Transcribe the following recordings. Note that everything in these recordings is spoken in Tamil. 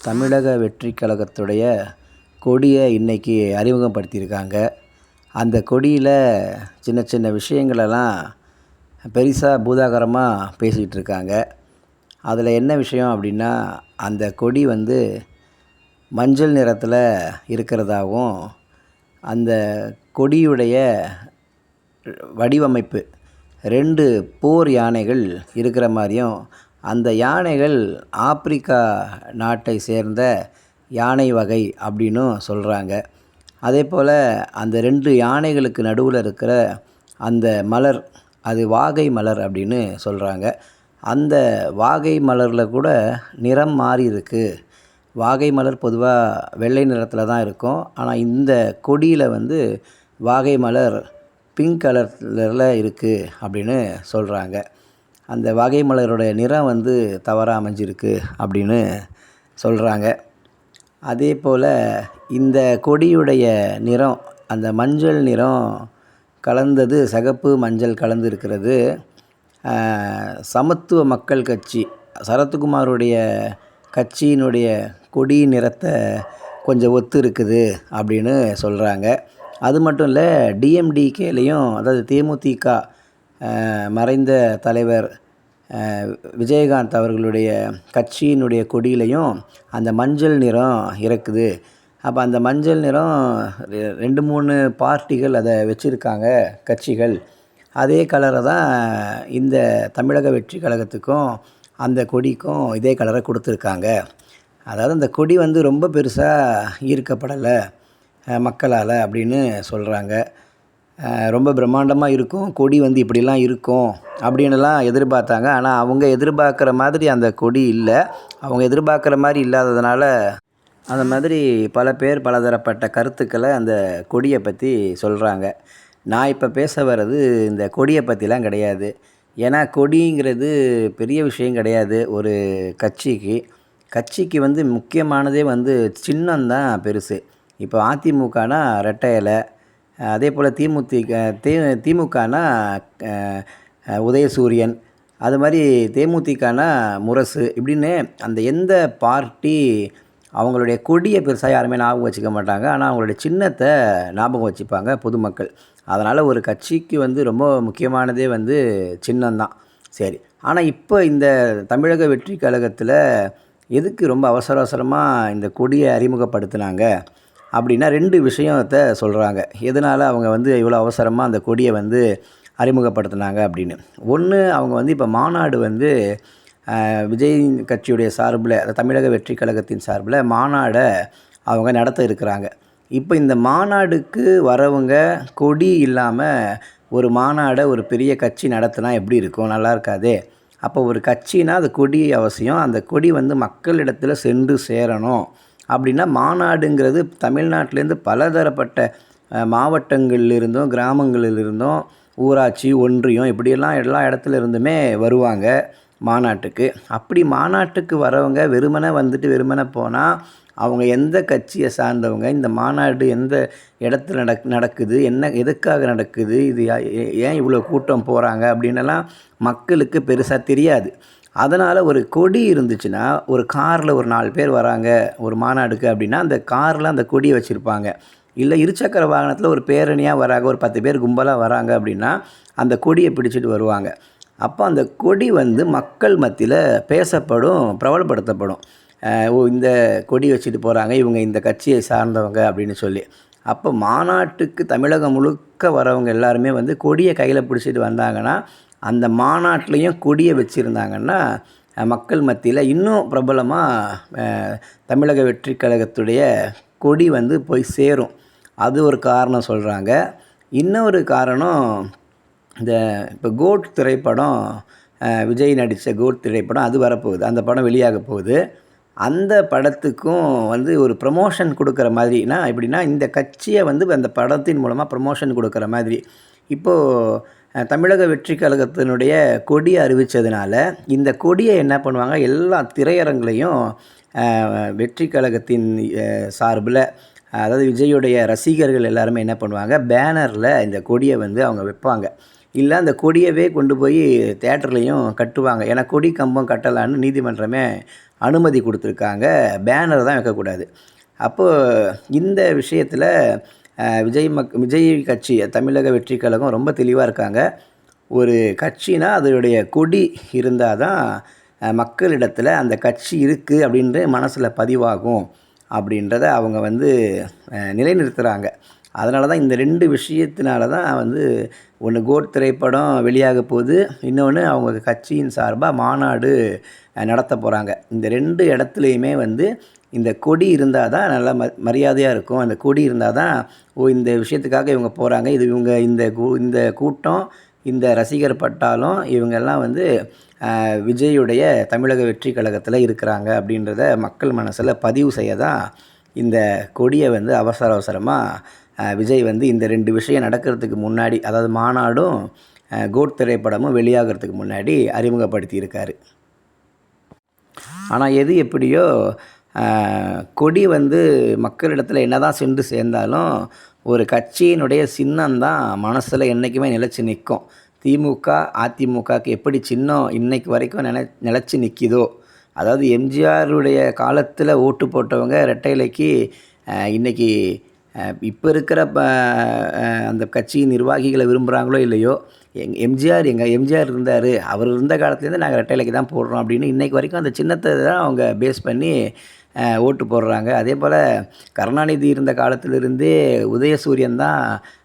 தமிழக வெற்றி கழகத்துடைய கொடியை இன்றைக்கி அறிமுகப்படுத்தியிருக்காங்க. அந்த கொடியில் சின்ன சின்ன விஷயங்களெல்லாம் பெருசாக பூதாகரமாக பேசிகிட்டு இருக்காங்க அதில் என்ன விஷயம் அப்படின்னா அந்த கொடி வந்து மஞ்சள் நிறத்தில் இருக்கிறதாகவும் அந்த கொடியுடைய வடிவமைப்பு ரெண்டு போர் யானைகள் இருக்கிற மாதிரியும் அந்த யானைகள் ஆப்பிரிக்கா நாட்டை சேர்ந்த யானை வகை அப்படின்னும் சொல்கிறாங்க அதே போல் அந்த ரெண்டு யானைகளுக்கு நடுவில் இருக்கிற அந்த மலர் அது வாகை மலர் அப்படின்னு சொல்கிறாங்க அந்த வாகை மலரில் கூட நிறம் மாறி இருக்குது வாகை மலர் பொதுவாக வெள்ளை நிறத்தில் தான் இருக்கும். ஆனால் இந்த கொடியில் வந்து வாகை மலர் பிங்க் கலரில் இருக்குது அப்படின்னு சொல்கிறாங்க அந்த வகை மலருடைய நிறம் வந்து தவறாக அமைஞ்சிருக்கு அப்படின்னு சொல்கிறாங்க அதே போல் இந்த கொடியுடைய நிறம் அந்த மஞ்சள் நிறம் கலந்தது சிகப்பு மஞ்சள் கலந்து இருக்கிறது சமத்துவ மக்கள் கட்சி சரத்குமாருடைய கட்சியினுடைய கொடி நிறத்தை கொஞ்சம் ஒத்து இருக்குது அப்படின்னு சொல்கிறாங்க அது மட்டும் இல்லை டிஎம்டிகேலையும் அதாவது தேமுதிக மறைந்த தலைவர் விஜயகாந்த் அவர்களுடைய கட்சியினுடைய கொடியிலையும் அந்த மஞ்சள் நிறம் இருக்குது அப்போ அந்த மஞ்சள் நிறம் ரெண்டு மூணு பார்ட்டிகள் அதை வச்சுருக்காங்க கட்சிகள். அதே கலரை தான் இந்த தமிழக வெற்றி கழகத்துக்கும் அந்த கொடிக்கும் இதே கலரை கொடுத்துருக்காங்க. அதாவது அந்த கொடி வந்து ரொம்ப பெருசாக ஈர்க்கப்படலை மக்களால் அப்படின்னு சொல்கிறாங்க ரொம்ப பிரம்மாண்டமாக இருக்கும் கொடி வந்து இப்படிலாம் இருக்கும் அப்படின்னுலாம் எதிர்பார்த்தாங்க. ஆனால் அவங்க எதிர்பார்க்குற மாதிரி அந்த கொடி இல்லை. அவங்க எதிர்பார்க்குற மாதிரி இல்லாததுனால அந்த மாதிரி பல பேர் பலதரப்பட்ட கருத்துக்களை அந்த கொடியை பற்றி சொல்கிறாங்க நான் இப்போ பேச வர்றது இந்த கொடியை பற்றிலாம் கிடையாது. ஏன்னா கொடிங்கிறது பெரிய விஷயம் கிடையாது ஒரு கட்சிக்கு. கட்சிக்கு வந்து முக்கியமானதே வந்து சின்னம் தான் பெருசு. இப்போ அதிமுகனா ரெட்டை இலை அதே போல் தேமுதிக தே திமுகனா உதயசூரியன் அது மாதிரி தேமுதிகனா முரசு இப்படின்னு அந்த எந்த பார்ட்டி அவங்களுடைய கொடியை பெருசாக யாருமே ஞாபகம் வச்சுக்க மாட்டாங்க. ஆனால் அவங்களுடைய சின்னத்தை ஞாபகம் வச்சுப்பாங்க பொதுமக்கள். அதனால் ஒரு கட்சிக்கு வந்து ரொம்ப முக்கியமானதே வந்து சின்னம்தான். சரி. ஆனால் இப்போ இந்த தமிழக வெற்றி கழகத்தில் எதுக்கு ரொம்ப அவசர அவசரமாக இந்த கொடியை அறிமுகப்படுத்தினாங்க? அப்படின்னா ரெண்டு விஷயத்தை சொல்கிறாங்க எதனால் அவங்க வந்து இவ்வளோ அவசரமாக அந்த கொடியை வந்து அறிமுகப்படுத்தினாங்க அப்படின்னு. ஒன்று அவங்க வந்து இப்போ மாநாடு வந்து விஜய் கட்சியுடைய சார்பில் தமிழக வெற்றி கழகத்தின் சார்பில் மாநாடை அவங்க நடத்த இருக்கிறாங்க. இப்போ இந்த மாநாடுக்கு வரவங்க கொடி இல்லாமல் ஒரு மாநாடை ஒரு பெரிய கட்சி நடத்தினா எப்படி இருக்கும்? நல்லா இருக்காதே. அப்போ ஒரு கட்சினா அது கொடி அவசியம். அந்த கொடி வந்து மக்களிடத்தில் சென்று சேரணும். அப்படின்னா மாநாடுங்கிறது தமிழ்நாட்டிலேருந்து பலதரப்பட்ட மாவட்டங்கள்லிருந்தும் கிராமங்களிலிருந்தும் ஊராட்சி ஒன்றியம் இப்படியெல்லாம் எல்லா இடத்துல இருந்துமே வருவாங்க மாநாட்டுக்கு. அப்படி மாநாட்டுக்கு வரவங்க வெறுமனை வந்துட்டு வெறுமனை போனால் அவங்க எந்த கட்சியை சார்ந்தவங்க இந்த மாநாடு எந்த இடத்துல நடக் நடக்குது என்ன எதுக்காக நடக்குது இது ஏன் இவ்வளோ கூட்டம் போகிறாங்க அப்படின்னலாம் மக்களுக்கு பெருசாக தெரியாது. அதனால் ஒரு கொடி இருந்துச்சுன்னா ஒரு காரில் ஒரு நாலு பேர் வராங்க ஒரு மாநாடுக்கு அப்படின்னா அந்த காரில் அந்த கொடியை வச்சுருப்பாங்க. இல்லை இருசக்கர வாகனத்தில் ஒரு பேரணியாக வராங்க ஒரு பத்து பேர் கும்பலாக வராங்க அப்படின்னா அந்த கொடியை பிடிச்சிட்டு வருவாங்க. அப்போ அந்த கொடி வந்து மக்கள் மத்தியில் பேசப்படும் பிரபலப்படுத்தப்படும். ஓ இந்த கொடி வச்சுட்டு போகிறாங்க இவங்க இந்த கட்சியை சார்ந்தவங்க அப்படின்னு சொல்லி. அப்போ மாநாட்டுக்கு தமிழகம் முழுக்க வரவங்க எல்லாருமே வந்து கொடியை கையில் பிடிச்சிட்டு வந்தாங்கன்னா அந்த மாநாட்டிலையும் கொடியை வச்சுருந்தாங்கன்னா மக்கள் மத்தியில் இன்னும் பிரபலமாக தமிழக வெற்றி கழகத்துடைய கொடி வந்து போய் சேரும். அது ஒரு காரணம் சொல்கிறாங்க இன்னொரு காரணம் இந்த இப்போ கோட் திரைப்படம் விஜய் நடித்த கோட் திரைப்படம் அது வரப்போகுது. அந்த படம் வெளியாக போகுது. அந்த படத்துக்கும் வந்து ஒரு ப்ரமோஷன் கொடுக்குற மாதிரினா எப்படின்னா இந்த கட்சியை வந்து அந்த படத்தின் மூலமாக ப்ரமோஷன் கொடுக்குற மாதிரி. இப்போது தமிழக வெற்றி கழகத்தினுடைய கொடியை அறிவித்ததுனால இந்த கொடியை என்ன பண்ணுவாங்க? எல்லா திரையரங்குலையும் வெற்றி கழகத்தின் சார்பில் அதாவது விஜயுடைய ரசிகர்கள் எல்லாருமே என்ன பண்ணுவாங்க? பேனரில் இந்த கொடியை வந்து அவங்க வைப்பாங்க. இல்லை அந்த கொடியவே கொண்டு போய் தேட்டர்லேயும் கட்டுவாங்க. ஏன்னா கொடி கம்பம் கட்டலான்னு நீதிமன்றமே அனுமதி கொடுத்துருக்காங்க. பேனர் தான் வைக்கக்கூடாது. அப்போது இந்த விஷயத்தில் விஜய் மக் விஜய் கட்சி தமிழக வெற்றி கழகம் ரொம்ப தெளிவாக இருக்காங்க. ஒரு கட்சினா அதனுடைய கொடி இருந்தால் தான் மக்களிடத்தில் அந்த கட்சி இருக்குது அப்படின்ற மனசில் பதிவாகும் அப்படின்றத அவங்க வந்து நிலைநிறுத்துகிறாங்க அதனால தான் இந்த ரெண்டு விஷயத்தினால தான் வந்து ஒன்று கோட் திரைப்படம் வெளியாக போகுது இன்னொன்று அவங்க கட்சியின் சார்பாக மாநாடு நடத்த போகிறாங்க இந்த ரெண்டு இடத்துலையுமே வந்து இந்த கொடி இருந்தால் தான் நல்லா ம மரியாதையாக இருக்கும். அந்த கொடி இருந்தால் தான் ஓ இந்த விஷயத்துக்காக இவங்க போகிறாங்க இது இவங்க இந்த கூ இந்த கூட்டம் இந்த ரசிகர் பட்டாலும் இவங்கெல்லாம் வந்து விஜயுடைய தமிழக வெற்றி கழகத்தில் இருக்கிறாங்க அப்படின்றத மக்கள் மனசில் பதிவு செய்ய தான் இந்த கொடியை வந்து அவசர அவசரமாக விஜய் வந்து இந்த ரெண்டு விஷயம் நடக்கிறதுக்கு முன்னாடி அதாவது மாநாடும் கோட் திரைப்படமும் வெளியாகிறதுக்கு முன்னாடி அறிமுகப்படுத்தியிருக்காரு. ஆனால் எது எப்படியோ கொடி வந்து மக்களிடத்தில் என்னதான் சென்று சேர்ந்தாலும் ஒரு கட்சியினுடைய சின்னம்தான் மனசில் என்றைக்குமே நிலச்சி நிற்கும். திமுக அதிமுகக்கு எப்படி சின்னம் இன்றைக்கு வரைக்கும் நினை நிலச்சி நிற்கிதோ? அதாவது எம்ஜிஆருடைய காலத்தில் ஓட்டு போட்டவங்க ரெட்டை இலைக்கு இப்போ இருக்கிற ப அந்த கட்சி நிர்வாகிகளை விரும்புகிறாங்களோ இல்லையோ எங் எம்ஜிஆர் எங்கள் எம்ஜிஆர் இருந்தார் அவர் இருந்த காலத்துலேருந்து நாங்கள் ரெட்டைலைக்கு தான் போடுறோம் அப்படின்னு இன்றைக்கு வரைக்கும் அந்த சின்னத்தை தான் அவங்க பேஸ் பண்ணி ஓட்டு போடுறாங்க. அதே போல் கருணாநிதி இருந்த காலத்திலிருந்தே உதயசூரியன் தான்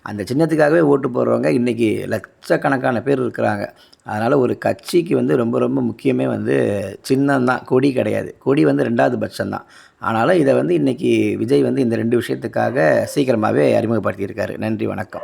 அந்த சின்னத்துக்காகவே ஓட்டு போடுறவங்க. இன்றைக்கி லட்சக்கணக்கான பேர் இருக்கிறாங்க. அதனால் ஒரு கட்சிக்கு வந்து ரொம்ப ரொம்ப முக்கியமே வந்து சின்னம் தான் கொடி கிடையாது. கொடி வந்து ரெண்டாவது பட்சம்தான். ஆனாலும் இதை வந்து இன்றைக்கி விஜய் வந்து இந்த ரெண்டு விஷயத்துக்காக சீக்கிரமாகவே அறிமுகப்படுத்தியிருக்காரு. நன்றி வணக்கம்.